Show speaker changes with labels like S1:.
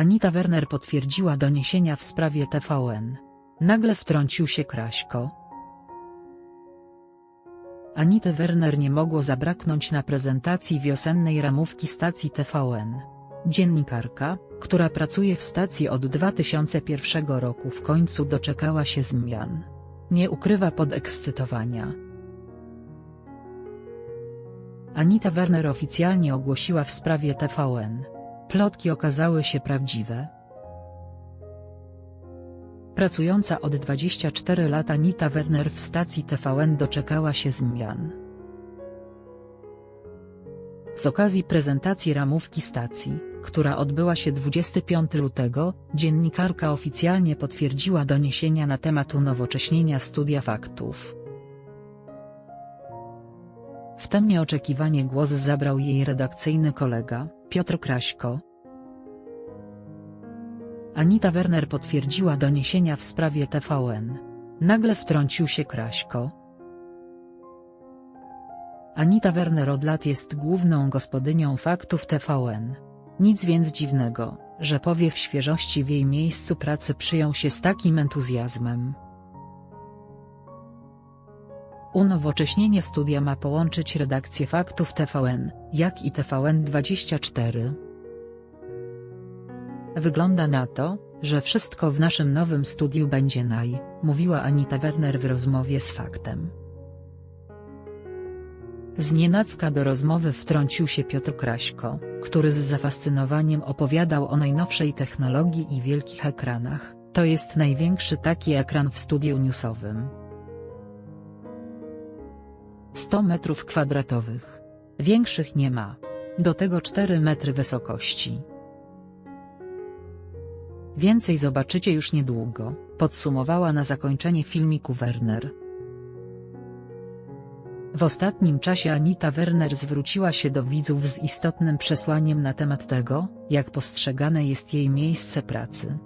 S1: Anita Werner potwierdziła doniesienia w sprawie TVN. Nagle wtrącił się Kraśko. Anity Werner nie mogło zabraknąć na prezentacji wiosennej ramówki stacji TVN. Dziennikarka, która pracuje w stacji od 2001 roku w końcu doczekała się zmian. Nie ukrywa podekscytowania. Anita Werner oficjalnie ogłosiła w sprawie TVN. Plotki okazały się prawdziwe. Pracująca od 24 lat Anita Werner w stacji TVN doczekała się zmian. Z okazji prezentacji ramówki stacji, która odbyła się 25 lutego, dziennikarka oficjalnie potwierdziła doniesienia na temat unowocześnienia studia faktów. W tym nieoczekiwanie głos zabrał jej redakcyjny kolega, Piotr Kraśko. Anita Werner potwierdziła doniesienia w sprawie TVN. Nagle wtrącił się Kraśko. Anita Werner od lat jest główną gospodynią faktów TVN. Nic więc dziwnego, że powiew świeżości w jej miejscu pracy przyjął się z takim entuzjazmem. Unowocześnienie studia ma połączyć redakcję faktów TVN, jak i TVN24. Wygląda na to, że wszystko w naszym nowym studiu będzie naj, mówiła Anita Werner w rozmowie z Faktem. Znienacka do rozmowy wtrącił się Piotr Kraśko, który z zafascynowaniem opowiadał o najnowszej technologii i wielkich ekranach. To jest największy taki ekran w studiu newsowym. 100 metrów kwadratowych. Większych nie ma. Do tego 4 metry wysokości. Więcej zobaczycie już niedługo, podsumowała na zakończenie filmiku Werner. W ostatnim czasie Anita Werner zwróciła się do widzów z istotnym przesłaniem na temat tego, jak postrzegane jest jej miejsce pracy.